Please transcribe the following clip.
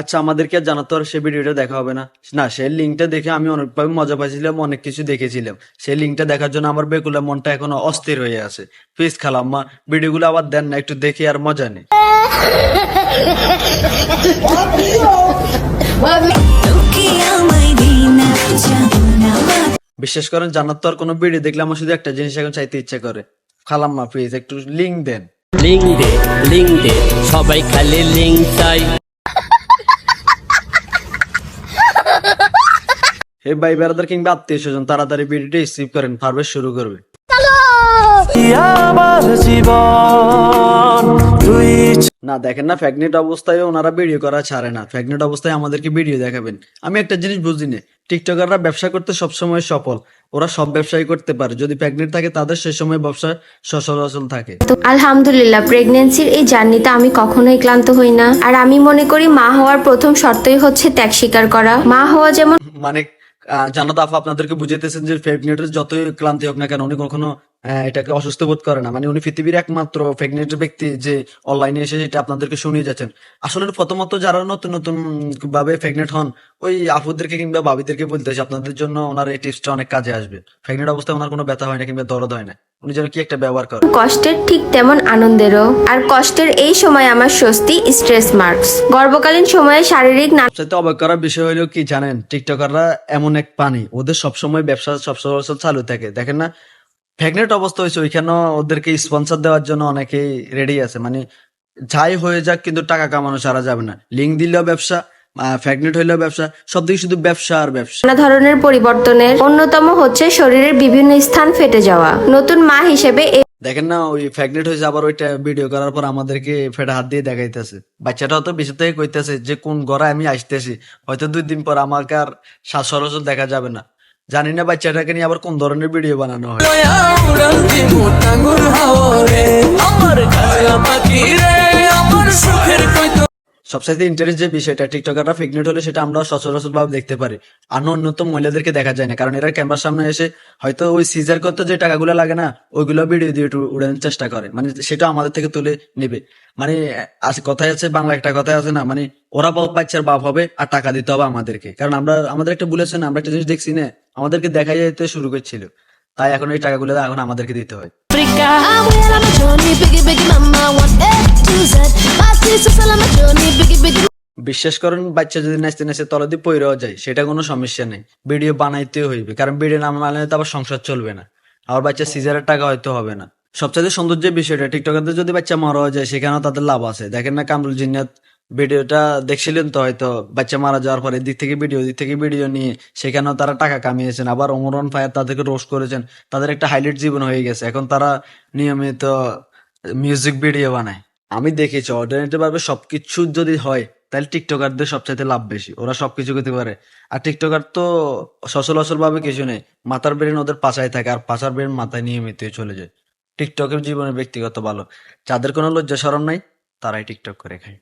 আচ্ছা আমাদেরকে জানাতো আর সে ভিডিওটা দেখা হবে না। না, সে লিঙ্কটা দেখে আমি অনেকভাবে মজা পাইছিলাম, অনেক কিছু দেখেছিলাম। সেই লিঙ্কটা দেখার জন্য আমার বেকুলা মনটা এখনও অস্থির হয়ে আছে। প্লিজ খালাম্মা, ভিডিওগুলো আবার দেন না, একটু দেখে আর মজা নেই। বিশ্বাস করেন জানার আর কোনো ভিডিও দেখলে আমার শুধু একটা জিনিস এখন চাইতে ইচ্ছে করে। খালাম্মা, প্লিজ একটু লিঙ্ক দেন। লিঙ্ক দে লিঙ্ক দে, সবাই খালি লিঙ্ক চাই। হে ভাই বেড়াদার কিংবা আত্মীয় স্বজন তাড়াতাড়ি ভিডিওটি রিসিভ করেন ফারবেশ শুরু করবে। না দেখেন না ফ্যাগনেট অবস্থায় ওনারা ভিডিও করা ছাড়ে না। ফ্যাগনেট অবস্থায় আমাদেরকে ভিডিও দেখাবেন। আমি একটা জিনিস বুঝি না টিকটকাররা ব্যবসা করতে সবসময় সফল। ওরা সব ব্যবসায় করতে পারে। যদি প্রেগনেন্ট থাকে তাদের সে সময় ব্যবসা সচরাচল থাকে। তো আলহামদুলিল্লাহ প্রেগনেন্সির এই জার্নিতে আমি কখনোই ক্লান্ত হই না। আর আমি মনে করি মা হওয়ার প্রথম শর্তই হচ্ছে ত্যাগ স্বীকার করা। মা হওয়া যেমন মানে আহ, আফা আপনাদেরকে বুঝাইতেছেন যে প্রেগনেন্টের যতই ক্লান্তি হোক না কেন উনি কখনো এটাকে অসুস্থ বোধ করে না। মানে উনি পৃথিবীর একমাত্র প্রেগনেন্ট ব্যক্তি যে অনলাইনে এসে এটা আপনাদেরকে শুনিয়ে যাচ্ছেন। আসলে প্রথমত যারা নতুন নতুন ভাবে ফেগনেট হন ওই আফুদেরকে কিংবা বাবিদেরকে বলতে আপনাদের জন্য ওনার এই টিপসটা অনেক কাজে আসবে। ফেগনেট অবস্থায় ওনার কোনো ব্যথা হয় না কিংবা দরদ হয় না। উনি যেন কি একটা ব্যবহার করে কষ্টের ঠিক তেমন আনন্দেরও। আর কষ্টের এই সময় আমার স্বস্তি স্ট্রেস মার্কস গর্ভকালীন সময়ে শারীরিক না সবচেয়ে অবাক করার বিষয় হলো কি জানেন টিকটকাররা এমন এক পানি ওদের সবসময় ব্যবসা সবসময় চালু থাকে। দেখেন না প্রেগনেন্ট অবস্থা হয়েছে ওইখানে ওদেরকে স্পন্সর দেওয়ার জন্য অনেকেই রেডি আছে। মানে যাই হয়ে যাক কিন্তু টাকা কামানো ছাড়া যাবে না। লিঙ্ক দিলেও ব্যবসা হইলেও ব্যবসা সব দিকে শুধু ব্যবসা আর ব্যবসা। নানা ধরনের পরিবর্তনের অন্যতম হচ্ছে শরীরের বিভিন্ন স্থান ফেটে যাওয়া। নতুন মা হিসেবে দেখেন না ওই প্রেগনেন্ট হয়েছে আবার ওইটা ভিডিও করার পর আমাদেরকে ফেটে হাত দিয়ে দেখাইতেছে। বাচ্চাটা তো বেশি থেকে কইতেছে যে কোন গড়ায় আমি আসতেছি? হয়তো দুই দিন পর আমাকে আর শ্বাস সরসর দেখা যাবে না। জানি না বাচ্চাটাকে নিয়ে আবার কোন ধরনের ভিডিও বানানো হয়। সবসাইতে ইন্টারেস্ট যে বিষয়টা টিকটকাররা প্রেগনেন্ট হলে সেটা আমরা সচরাচর ভাবে দেখতে পারি। আর অন্যতম মহিলাদেরকে দেখা যায় না, কারণ এরা ক্যামেরার সামনে এসে হয়তো ওই সিজার করতে যে টাকাগুলো লাগে না, ওইগুলো ভিডিও দিয়ে উড়ানোর চেষ্টা করে। মানে সেটা আমাদের থেকে তুলে নেবে। মানে আজ কথায় আছে বাংলা একটা কথায় আছে না মানে ওরা বাচ্চার বাপ হবে আর টাকা দিতে হবে আমাদেরকে। কারণ আমরা, আমাদের একটা বলেছে না, আমরা একটা জিনিস দেখছি না, আমাদেরকে দেখা যেতে শুরু করছিল। তাই এখন এই টাকাগুলো এখন আমাদেরকে দিতে হয়। বিশ্বাস করেন, বাচ্চা যদি নাচতে নাচতে তলা দিয়ে পইরেও যায়, সেটা কোনো সমস্যা নেই। ভিডিও বানাইতেও হইবে, কারণ ভিডিও না বানালে তো আবার সংসার চলবে না। আবার বাচ্চা সিজারের টাকা হয়তো হবে না। সবচেয়ে সৌন্দর্যের বিষয়টা, টিকটকারদের যদি বাচ্চা মারা যায়, সেখানেও তাদের লাভ আছে। দেখেন না কামরুল জিন্নাত ভিডিওটা দেখছিলেন তো, হয়তো বাচ্চা মারা যাওয়ার পরে দিক থেকে ভিডিও দিক থেকে ভিডিও নিয়ে সেখানেও তারা টাকা কামিয়েছেন। আবার অমরন ফায়ার তাদেরকে রোস্ট করেছেন। তাদের একটা হাইলাইট জীবন হয়ে গেছে। এখন তারা নিয়মিত মিউজিক ভিডিও বানায়। আমি দেখেছি অর্ডিনেটিভ ভাবে সবকিছু যদি হয়, তাহলে টিকটকারদের সবচাইতে লাভ বেশি। ওরা সবকিছু করতে পারে। আর টিকটকার তো সচলাচল ভাবে কিছু নেই। মাথার ব্রেন ওদের পাশায় থাকে, আর পাশার ব্রেন মাথায় নিয়মিত চলে যায়। টিকটকের জীবনে ব্যক্তিগত ভালো। যাদের কোনো লজ্জা সরম নাই, তারাই টিকটক করে খায়।